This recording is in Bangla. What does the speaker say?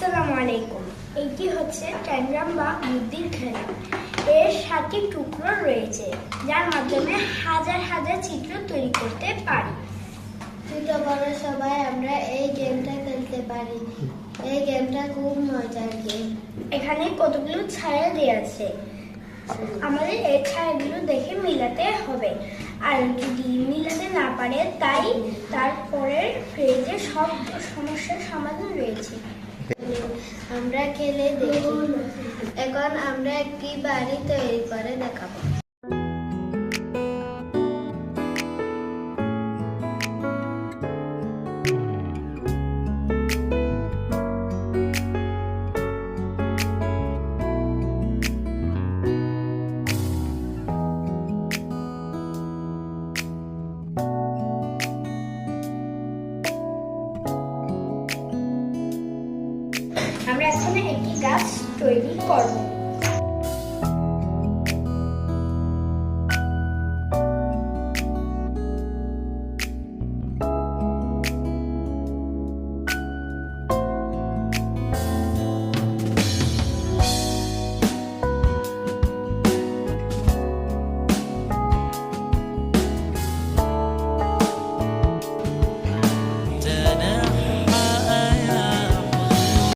আসসালামু আলাইকুম। এইটি হচ্ছে ট্যানগ্রাম বা বুদ্ধির খেলা। এর সাতটি টুকরো রয়েছে যার মাধ্যমে হাজার হাজার চিত্র তৈরি করতে পারি। ছোট বড় সবাই আমরা এই গেমটা খেলতে পারি। এই গেমটা খুব মজার গেম। এখানে কতগুলো ছায়া দেওয়া আছে? আমাদের এই ছায়াগুলো দেখে মিলাতে হবে। আর যদি মিলাতে না পারে তাই তারপরের পেজে সব সমস্যার সমাধান রয়েছে। আমরা খেলে দেখি। এখন আমরা একটি বাড়ি তৈরি করে দেখাবো? আমরা একটি গাছ তৈরি করব